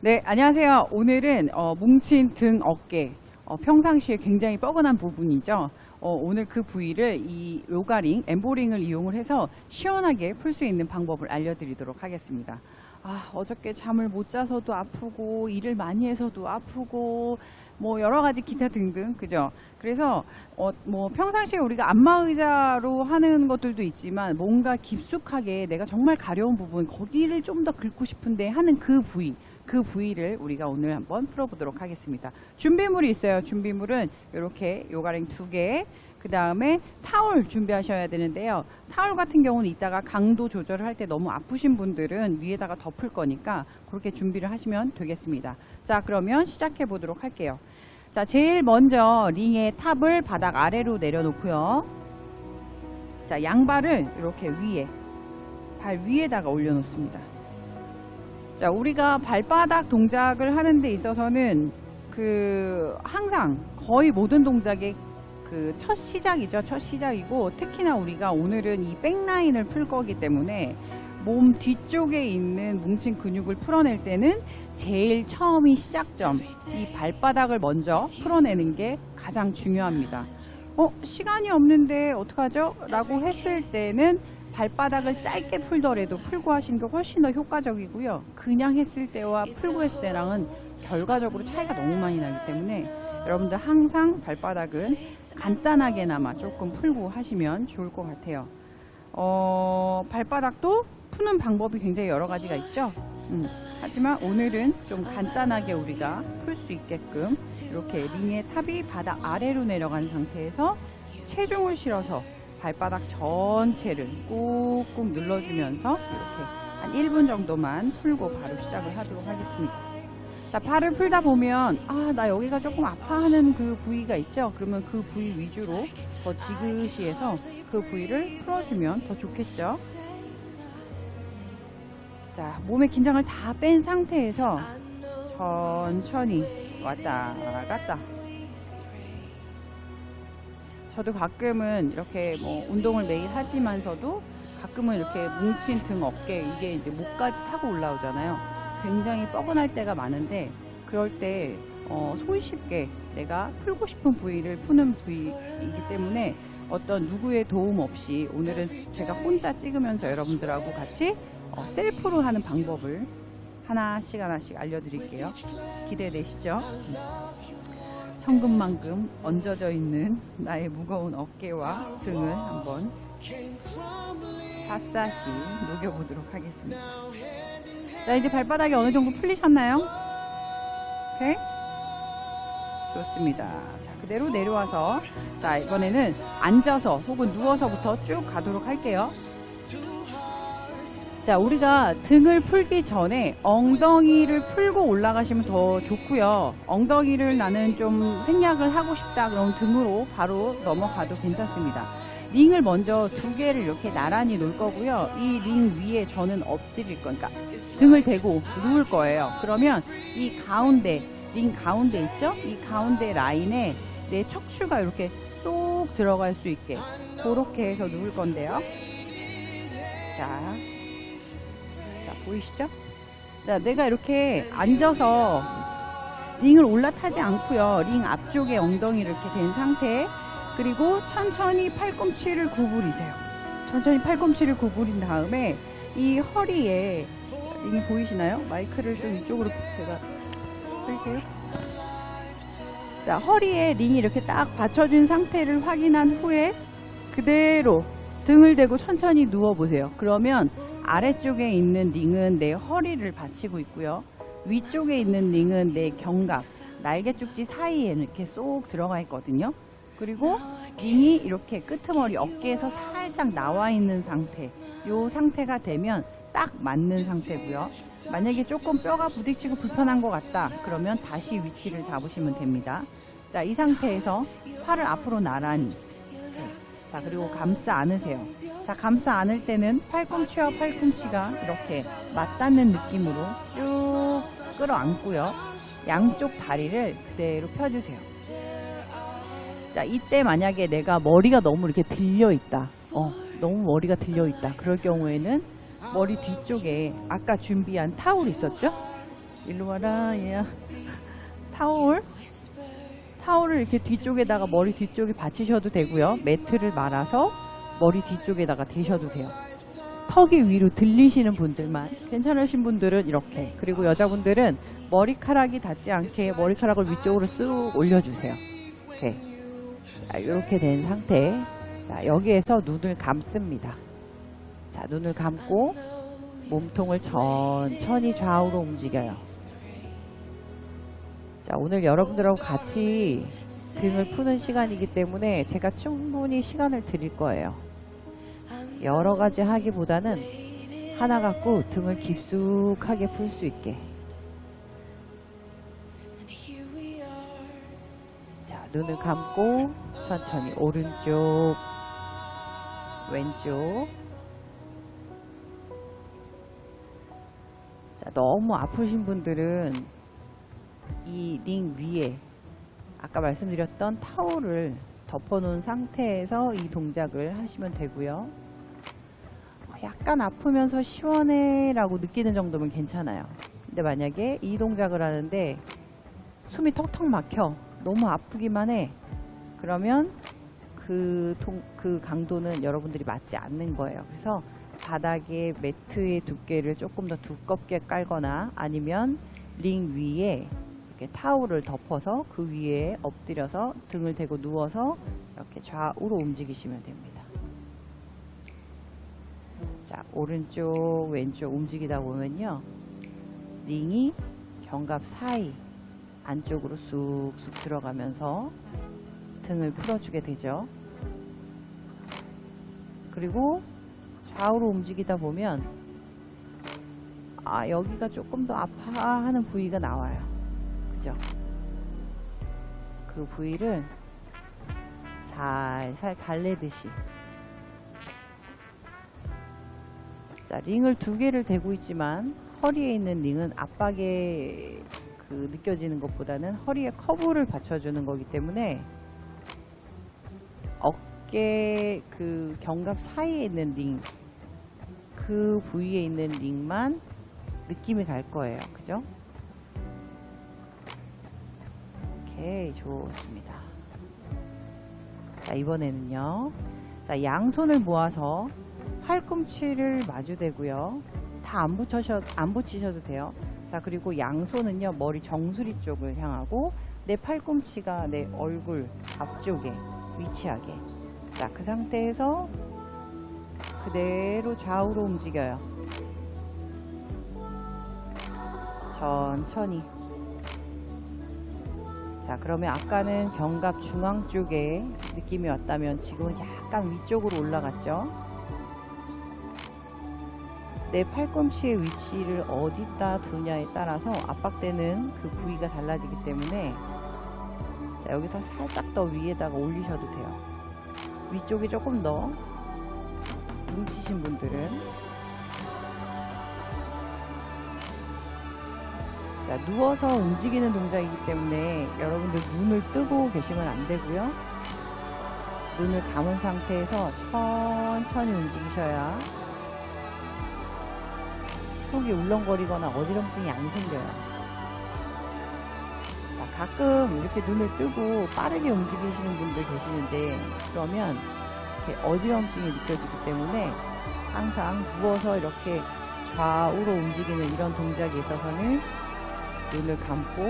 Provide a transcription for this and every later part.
네, 안녕하세요. 오늘은 어, 뭉친 등 어깨, 어, 평상시에 굉장히 뻐근한 부분이죠. 어, 오늘 그 부위를 이 요가링, 엠보링을 이용을 해서 시원하게 풀 수 있는 방법을 알려드리도록 하겠습니다. 아, 어저께 잠을 못 자서도 아프고, 일을 많이 해서도 아프고, 뭐 여러 가지 기타 등등, 그죠? 그래서 어, 뭐 평상시에 우리가 안마 의자로 하는 것들도 있지만 뭔가 깊숙하게 내가 정말 가려운 부분, 거기를 좀 더 긁고 싶은데 하는 그 부위, 그 부위를 우리가 오늘 한번 풀어보도록 하겠습니다. 준비물이 있어요. 준비물은 이렇게 요가링 두 개, 그 다음에 타올 준비하셔야 되는데요. 타올 같은 경우는 이따가 강도 조절을 할 때 너무 아프신 분들은 위에다가 덮을 거니까 그렇게 준비를 하시면 되겠습니다. 자, 그러면 시작해 보도록 할게요. 자, 제일 먼저 링의 탑을 바닥 아래로 내려놓고요. 자, 양발을 이렇게 위에, 발 위에다가 올려놓습니다. 자, 우리가 발바닥 동작을 하는 데 있어서는 그 항상 거의 모든 동작의 그 첫 시작이죠. 첫 시작이고 특히나 우리가 오늘은 이 백라인을 풀 거기 때문에 몸 뒤쪽에 있는 뭉친 근육을 풀어낼 때는 제일 처음이 시작점, 이 발바닥을 먼저 풀어내는 게 가장 중요합니다. 어, 시간이 없는데 어떡하죠? 라고 했을 때는 발바닥을 짧게 풀더라도 풀고 하시는 게 훨씬 더 효과적이고요. 그냥 했을 때와 풀고 했을 때랑은 결과적으로 차이가 너무 많이 나기 때문에 여러분들 항상 발바닥은 간단하게나마 조금 풀고 하시면 좋을 것 같아요. 어, 발바닥도 푸는 방법이 굉장히 여러 가지가 있죠. 음, 하지만 오늘은 좀 간단하게 우리가 풀 수 있게끔 이렇게 링의 탑이 바닥 아래로 내려간 상태에서 체중을 실어서 발바닥 전체를 꾹꾹 눌러주면서 이렇게 한 1분 정도만 풀고 바로 시작을 하도록 하겠습니다. 자, 팔을 풀다 보면, 아, 나 여기가 조금 아파하는 그 부위가 있죠? 그러면 그 부위 위주로 더 지그시 해서 그 부위를 풀어주면 더 좋겠죠? 자, 몸의 긴장을 다 뺀 상태에서 천천히 왔다 갔다. 저도 가끔은 이렇게 뭐 운동을 매일 하지만서도 가끔은 이렇게 뭉친 등 어깨 이게 이제 목까지 타고 올라오잖아요. 굉장히 뻐근할 때가 많은데 그럴 때 어, 손쉽게 내가 풀고 싶은 부위를 푸는 부위이기 때문에 어떤 누구의 도움 없이 오늘은 제가 혼자 찍으면서 여러분들하고 같이 어, 셀프로 하는 방법을 하나씩 하나씩 알려드릴게요. 기대되시죠? 천근만금 얹어져 있는 나의 무거운 어깨와 등을 한번 샅샅이 녹여보도록 하겠습니다. 자, 이제 발바닥이 어느 정도 풀리셨나요? 오케이? 좋습니다. 자, 그대로 내려와서, 자, 이번에는 앉아서 혹은 누워서부터 쭉 가도록 할게요. 자, 우리가 등을 풀기 전에 엉덩이를 풀고 올라가시면 더 좋고요. 엉덩이를 나는 좀 생략을 하고 싶다 그럼 등으로 바로 넘어가도 괜찮습니다. 링을 먼저 두 개를 이렇게 나란히 놓을 거고요. 이 링 위에 저는 엎드릴 거니까 등을 대고 누울 거예요. 그러면 이 가운데 링 가운데 있죠? 이 가운데 라인에 내 척추가 이렇게 쏙 들어갈 수 있게 그렇게 해서 누울 건데요. 자, 자 보이시죠? 자, 내가 이렇게 앉아서 링을 올라타지 않고요. 링 앞쪽에 엉덩이를 이렇게 댄 상태. 그리고 천천히 팔꿈치를 구부리세요. 천천히 팔꿈치를 구부린 다음에 이 허리에 링이 보이시나요? 마이크를 좀 이쪽으로 제가 쓸게요. 자, 허리에 링이 이렇게 딱 받쳐준 상태를 확인한 후에 그대로 등을 대고 천천히 누워보세요. 그러면 아래쪽에 있는 링은 내 허리를 받치고 있고요. 위쪽에 있는 링은 내 견갑, 날개 쪽지 사이에 이렇게 쏙 들어가 있거든요. 그리고 링이 이렇게 끄트머리 어깨에서 살짝 나와 있는 상태. 요 상태가 되면 딱 맞는 상태고요. 만약에 조금 뼈가 부딪히고 불편한 것 같다. 그러면 다시 위치를 잡으시면 됩니다. 자, 이 상태에서 팔을 앞으로 나란히. 네. 자, 그리고 감싸 안으세요. 자, 감싸 안을 때는 팔꿈치와 팔꿈치가 이렇게 맞닿는 느낌으로 쭉 끌어안고요. 양쪽 다리를 그대로 펴주세요. 자, 이때 만약에 내가 머리가 너무 이렇게 들려 있다. 어, 너무 머리가 들려 있다. 그럴 경우에는 머리 뒤쪽에 아까 준비한 타올 있었죠? 일로 와라, 얘야. 타올. 타올을 이렇게 뒤쪽에다가 머리 뒤쪽에 받치셔도 되고요. 매트를 말아서 머리 뒤쪽에다가 대셔도 돼요. 턱이 위로 들리시는 분들만 괜찮으신 분들은 이렇게 그리고 여자분들은 머리카락이 닿지 않게 머리카락을 위쪽으로 쓱 올려주세요. 이렇게 자, 이렇게 된 상태. 자, 여기에서 눈을 감습니다. 자, 눈을 감고 몸통을 천천히 좌우로 움직여요. 자, 오늘 여러분들하고 같이 등을 푸는 시간이기 때문에 제가 충분히 시간을 드릴 거예요. 여러 가지 하기보다는 하나 갖고 등을 깊숙하게 풀 수 있게. 자, 눈을 감고 천천히 오른쪽, 왼쪽. 자, 너무 아프신 분들은 이 링 위에 아까 말씀드렸던 타올을 덮어놓은 상태에서 이 동작을 하시면 되고요. 어, 약간 아프면서 시원해 라고 느끼는 정도면 괜찮아요. 근데 만약에 이 동작을 하는데 숨이 턱턱 막혀 너무 아프기만 해 그러면 그, 동- 그 강도는 여러분들이 맞지 않는 거예요. 그래서 바닥에 매트의 두께를 조금 더 두껍게 깔거나 아니면 링 위에 이렇게 타올을 덮어서 그 위에 엎드려서 등을 대고 누워서 이렇게 좌우로 움직이시면 됩니다. 자, 오른쪽, 왼쪽 움직이다 보면요. 링이 견갑 사이 안쪽으로 쑥쑥 들어가면서 등을 풀어주게 되죠. 그리고 좌우로 움직이다 보면 아, 여기가 조금 더 아파하는 부위가 나와요. 그죠? 그 부위를 살살 달래듯이 자, 링을 두 개를 대고 있지만 허리에 있는 링은 압박에 그 느껴지는 것보다는 허리에 커브를 받쳐주는 거기 때문에 어깨 그 견갑 사이에 있는 링, 그 부위에 있는 링만 느낌이 갈 거예요. 그죠? 오케이, 좋습니다. 자, 이번에는요. 자, 양손을 모아서 팔꿈치를 마주대고요. 다 안 붙여셔, 안 붙이셔도 돼요. 자, 그리고 양손은요, 머리 정수리 쪽을 향하고 내 팔꿈치가 내 얼굴 앞쪽에 위치하게. 자, 그 상태에서 그대로 좌우로 움직여요. 천천히. 자, 그러면 아까는 견갑 중앙 쪽에 느낌이 왔다면 지금은 약간 위쪽으로 올라갔죠? 내 팔꿈치의 위치를 어디다 두냐에 따라서 압박되는 그 부위가 달라지기 때문에 자, 여기서 살짝 더 위에다가 올리셔도 돼요. 위쪽이 조금 더 뭉치신 분들은 자, 누워서 움직이는 동작이기 때문에 여러분들 눈을 뜨고 계시면 안 되고요. 눈을 감은 상태에서 천천히 움직이셔야 속이 울렁거리거나 어지럼증이 안 생겨요. 자, 가끔 이렇게 눈을 뜨고 빠르게 움직이시는 분들 계시는데 그러면 어지럼증이 느껴지기 때문에 항상 누워서 이렇게 좌우로 움직이는 이런 동작에 있어서는 눈을 감고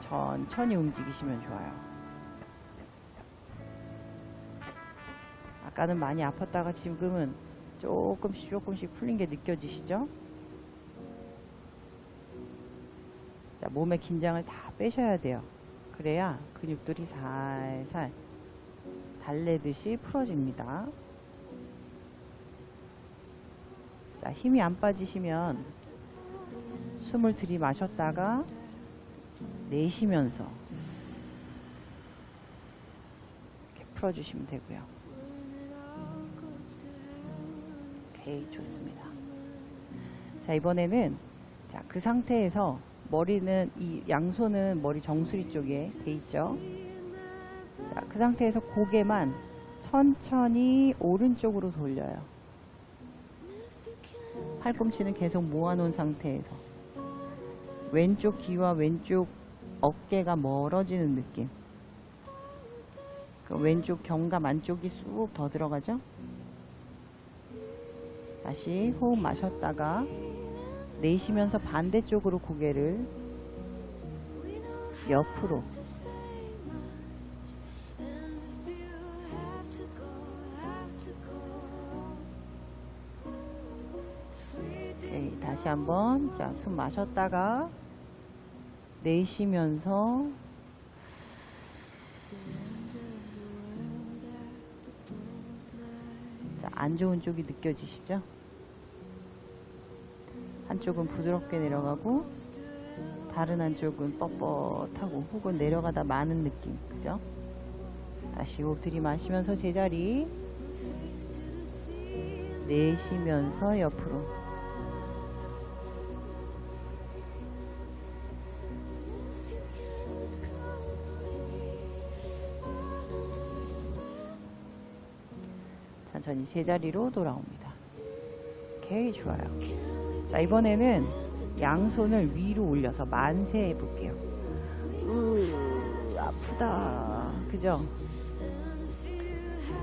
천천히 움직이시면 좋아요. 아까는 많이 아팠다가 지금은 조금씩 조금씩 풀린 게 느껴지시죠? 자, 몸의 긴장을 다 빼셔야 돼요. 그래야 근육들이 살살 달래듯이 풀어집니다. 자, 힘이 안 빠지시면 숨을 들이마셨다가 내쉬면서 이렇게 풀어주시면 되고요. 오케이, 좋습니다. 자, 이번에는 자, 그 상태에서 머리는 이 양손은 머리 정수리 쪽에 돼 있죠. 자, 그 상태에서 고개만 천천히 오른쪽으로 돌려요. 팔꿈치는 계속 모아놓은 상태에서 왼쪽 귀와 왼쪽 어깨가 멀어지는 느낌. 그 왼쪽 견갑 안쪽이 쑥 더 들어가죠? 다시 호흡 마셨다가 내쉬면서 반대쪽으로 고개를 옆으로 다시 한번 자, 숨 마셨다가 내쉬면서 자, 안 좋은 쪽이 느껴지시죠? 한쪽은 부드럽게 내려가고 다른 한쪽은 뻣뻣하고 혹은 내려가다 마는 느낌 그죠? 다시 호흡 들이마시면서 제자리 내쉬면서 옆으로 천천히 제자리로 돌아옵니다. 오케이 좋아요. 자 이번에는 양손을 위로 올려서 만세 해볼게요. 으 아프다. 그죠?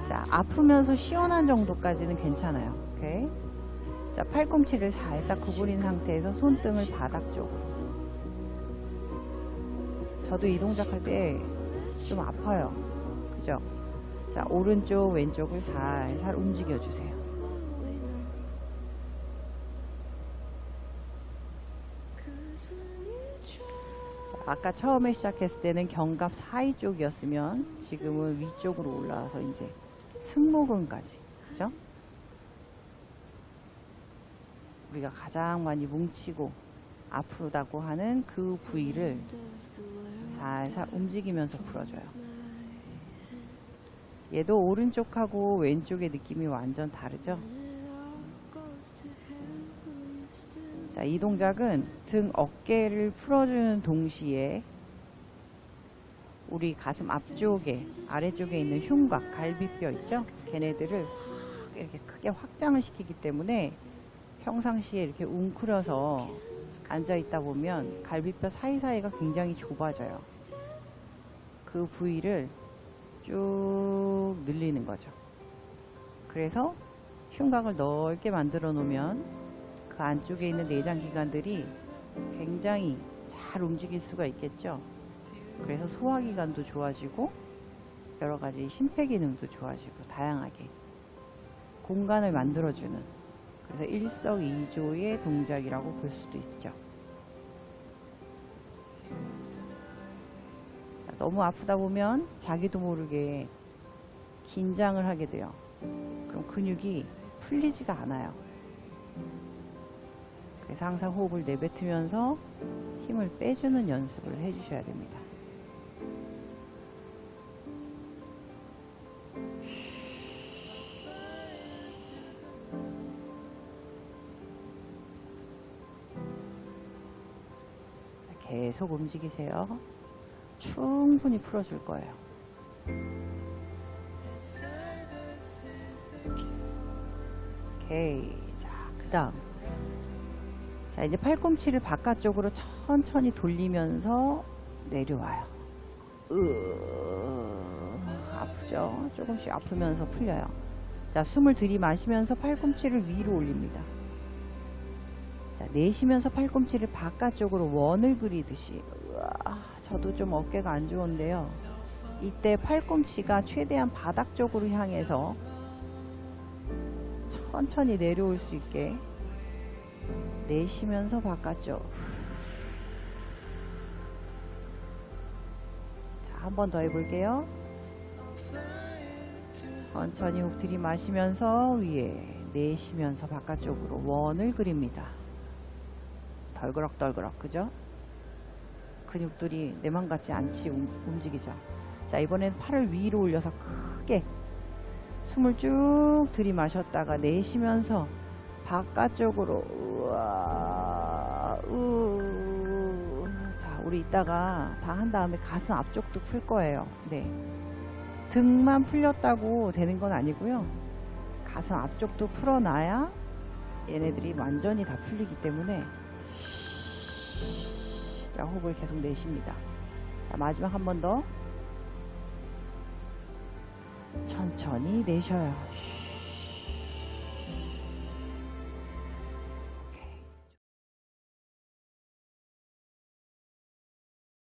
자 아프면서 시원한 정도까지는 괜찮아요. 오케이. 자 팔꿈치를 살짝 구부린 상태에서 손등을 바닥 쪽으로. 저도 이 동작 할 때 좀 아파요. 그죠? 자 오른쪽 왼쪽을 살살 움직여 주세요. 아까 처음에 시작했을 때는 견갑 사이 쪽이었으면 지금은 위쪽으로 올라와서 이제 승모근까지 그죠? 우리가 가장 많이 뭉치고 아프다고 하는 그 부위를 살살 움직이면서 풀어줘요. 얘도 오른쪽하고 왼쪽의 느낌이 완전 다르죠? 자, 이 동작은 등 어깨를 풀어주는 동시에 우리 가슴 앞쪽에 아래쪽에 있는 흉곽, 갈비뼈 있죠? 걔네들을 확 이렇게 크게 확장을 시키기 때문에 평상시에 이렇게 웅크려서 앉아 있다 보면 갈비뼈 사이사이가 굉장히 좁아져요. 그 부위를 쭉 늘리는 거죠. 그래서 흉곽을 넓게 만들어 놓으면 그 안쪽에 있는 내장 기관들이 굉장히 잘 움직일 수가 있겠죠. 그래서 소화기관도 좋아지고 여러 가지 심폐 기능도 좋아지고 다양하게 공간을 만들어주는 그래서 일석이조의 동작이라고 볼 수도 있죠. 너무 아프다 보면 자기도 모르게 긴장을 하게 돼요. 그럼 근육이 풀리지가 않아요. 그래서 항상 호흡을 내뱉으면서 힘을 빼주는 연습을 해주셔야 됩니다. 자, 계속 움직이세요. 충분히 풀어줄 거예요. 오케이. 자, 그 다음. 자, 이제 팔꿈치를 바깥쪽으로 천천히 돌리면서 내려와요. 으, 아프죠? 조금씩 아프면서 풀려요. 자, 숨을 들이마시면서 팔꿈치를 위로 올립니다. 자, 내쉬면서 팔꿈치를 바깥쪽으로 원을 그리듯이. 우와, 저도 좀 어깨가 안 좋은데요. 이때 팔꿈치가 최대한 바닥 쪽으로 향해서 천천히 내려올 수 있게 내쉬면서 바깥쪽. 자, 한 번 더 해볼게요. 천천히 호흡 들이마시면서 위에 내쉬면서 바깥쪽으로 원을 그립니다. 덜그럭덜그럭 그죠? 근육들이 내 맘 같지 않지 움, 움직이죠. 자 이번엔 팔을 위로 올려서 크게 숨을 쭉 들이마셨다가 내쉬면서 바깥쪽으로 우와 우. 자 우리 이따가 다 한 다음에 가슴 앞쪽도 풀 거예요. 네. 등만 풀렸다고 되는 건 아니고요. 가슴 앞쪽도 풀어놔야 얘네들이 완전히 다 풀리기 때문에 자, 호흡을 계속 내쉽니다. 자, 마지막 한 번 더. 천천히 내쉬어요.